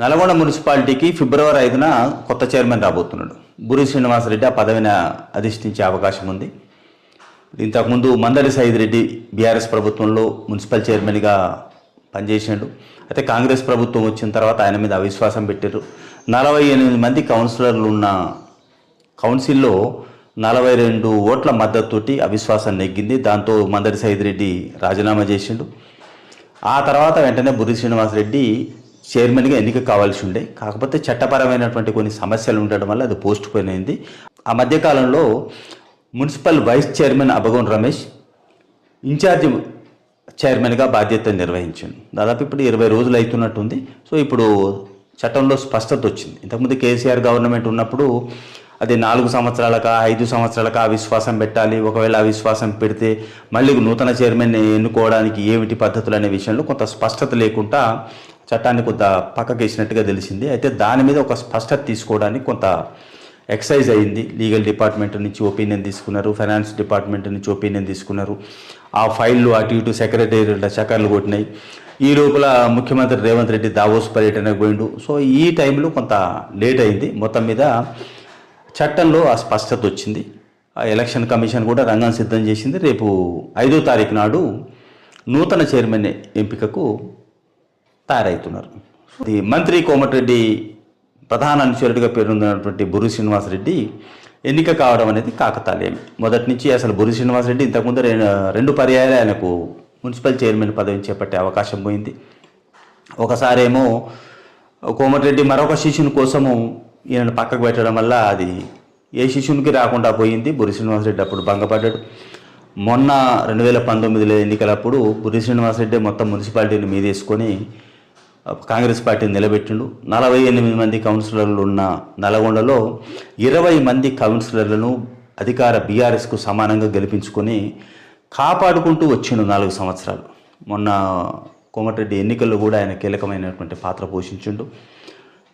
నల్గొండ మున్సిపాలిటీకి ఫిబ్రవరి ఐదున కొత్త చైర్మన్ రాబోతున్నాడు. బురి శ్రీనివాసరెడ్డి ఆ పదవిని అధిష్ఠించే అవకాశం ఉంది. ఇంతకుముందు మందరి సైద్ రెడ్డి బీఆర్ఎస్ ప్రభుత్వంలో మున్సిపల్ చైర్మన్గా పనిచేసాడు. అయితే కాంగ్రెస్ ప్రభుత్వం వచ్చిన తర్వాత ఆయన మీద అవిశ్వాసం పెట్టారు నలభై ఎనిమిది మంది కౌన్సిలర్లు ఉన్న కౌన్సిల్లో నలభై రెండు ఓట్ల మద్దతుతోటి అవిశ్వాసం నెగ్గింది. దాంతో మందరి సైద్ రెడ్డి రాజీనామా చేసిండు. ఆ తర్వాత వెంటనే బురి శ్రీనివాసరెడ్డి చైర్మన్గా ఎన్నిక కావాల్సి ఉండే. కాకపోతే చట్టపరమైనటువంటి కొన్ని సమస్యలు ఉండడం వల్ల అది పోస్ట్ పోయిన్ అయింది. ఆ మధ్యకాలంలో municipal vice chairman Abhagon Ramesh in charge చైర్మన్గా బాధ్యత నిర్వహించాను దాదాపు ఇప్పుడు ఇరవై రోజులు అవుతున్నట్టుంది. సో ఇప్పుడు చట్టంలో స్పష్టత వచ్చింది. ఇంతకుముందు కేసీఆర్ గవర్నమెంట్ ఉన్నప్పుడు అది నాలుగు సంవత్సరాలకా ఐదు సంవత్సరాలకా అవిశ్వాసం పెట్టాలి. ఒకవేళ అవిశ్వాసం పెడితే మళ్ళీ నూతన చైర్మన్ ఎన్నుకోవడానికి ఏమిటి పద్ధతులు అనే విషయంలో కొంత స్పష్టత లేకుండా చట్టాన్ని కొంత పక్కకేసినట్టుగా తెలిసింది. అయితే దాని మీద ఒక స్పష్టత తీసుకోవడానికి కొంత ఎక్సైజ్ అయింది. లీగల్ డిపార్ట్మెంట్ నుంచి ఒపీనియన్ తీసుకున్నారు. ఫైనాన్స్ డిపార్ట్మెంట్ నుంచి ఒపీనియన్ తీసుకున్నారు. ఆ ఫైళ్ళు అటు ఇటు సెక్రటేరియట్ చక్కర్లు కొట్టినాయి. ఈ లోపల ముఖ్యమంత్రి రేవంత్ రెడ్డి దావోస్ పర్యటనకు పోయిండు. సో ఈ టైంలో కొంత లేట్ అయింది. మొత్తం మీద చట్టంలో ఆ స్పష్టత వచ్చింది. ఆ ఎలక్షన్ కమిషన్ కూడా రంగం సిద్ధం చేసింది. రేపు ఐదో తారీఖు నాడు నూతన చైర్మన్ ఎంపికకు తయారవుతున్నారు ఇది మంత్రి కోమటిరెడ్డి ప్రధాన అనుచరుడిగా పేరున్నటువంటి బురు శ్రీనివాసరెడ్డి ఎన్నిక కావడం అనేది కాకతాళీయం మొదటి నుంచి అసలు బుర్రి శ్రీనివాసరెడ్డి ఇంతకుముందు రెండు పర్యాయాలు ఆయనకు మున్సిపల్ చైర్మన్ పదవిని చేపట్టే అవకాశం పోయింది. ఒకసారేమో కోమటిరెడ్డి మరొక శిష్యుని కోసము ఈయనను పక్కకు పెట్టడం వల్ల అది ఏ శిష్యునికి రాకుండా పోయింది బురి శ్రీనివాసరెడ్డి అప్పుడు భంగపడ్డాడు. మొన్న రెండు వేల పంతొమ్మిదిలో ఎన్నికలప్పుడు బుర్రి శ్రీనివాసరెడ్డి మొత్తం మున్సిపాలిటీని మీదేసుకొని కాంగ్రెస్ పార్టీని నిలబెట్టిండు. నలభై ఎనిమిది మంది కౌన్సిలర్లు ఉన్న నల్గొండలో ఇరవై మంది కౌన్సిలర్లను అధికార బీఆర్ఎస్కు సమానంగా గెలిపించుకొని కాపాడుకుంటూ వచ్చిండు నాలుగు సంవత్సరాలు. మొన్న కోమటిరెడ్డి ఎన్నికల్లో కూడా ఆయన కీలకమైనటువంటి పాత్ర పోషించిండు.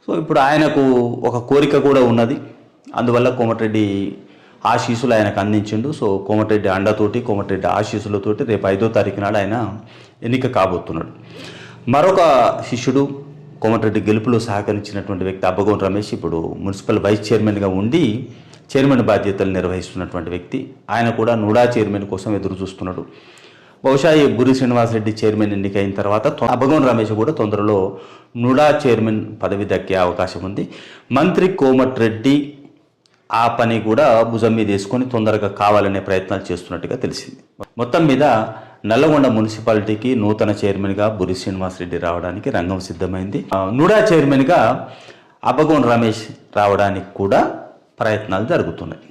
సో ఇప్పుడు ఆయనకు ఒక కోరిక కూడా ఉన్నది. అందువల్ల కోమటిరెడ్డి ఆశీస్సులు ఆయనకు అందించిండు. సో కోమటిరెడ్డి అండతోటి కోమటిరెడ్డి ఆశీస్సులతోటి రేపు ఐదో తారీఖు నాడు ఆయన ఎన్నిక కాబోతున్నాడు. మరొక శిష్యుడు కోమటిరెడ్డి గెలుపులో సహకరించినటువంటి వ్యక్తి అబ్బగోన్ రమేష్ ఇప్పుడు మున్సిపల్ వైస్ చైర్మన్గా ఉండి చైర్మన్ బాధ్యతలు నిర్వహిస్తున్నటువంటి వ్యక్తి. ఆయన కూడా నూడా చైర్మన్ కోసం ఎదురు చూస్తున్నాడు. బహుశా ఈ గురి శ్రీనివాసరెడ్డి చైర్మన్ ఎన్నికైన తర్వాత తొ- రమేష్ కూడా తొందరలో నుడా చైర్మన్ పదవి దక్కే అవకాశం ఉంది. మంత్రి కోమటిరెడ్డి ఆ పని కూడా భుజం మీద వేసుకొని తొందరగా కావాలనే ప్రయత్నాలు చేస్తున్నట్టుగా తెలిసింది. మొత్తం మీద నల్లగొండ మున్సిపాలిటీకి నూతన చైర్మన్గా బురి శ్రీనివాసరెడ్డి రావడానికి రంగం సిద్ధమైంది. నుడా చైర్మన్గా అబ్బగోన్ రమేష్ రావడానికి కూడా ప్రయత్నాలు జరుగుతున్నాయి.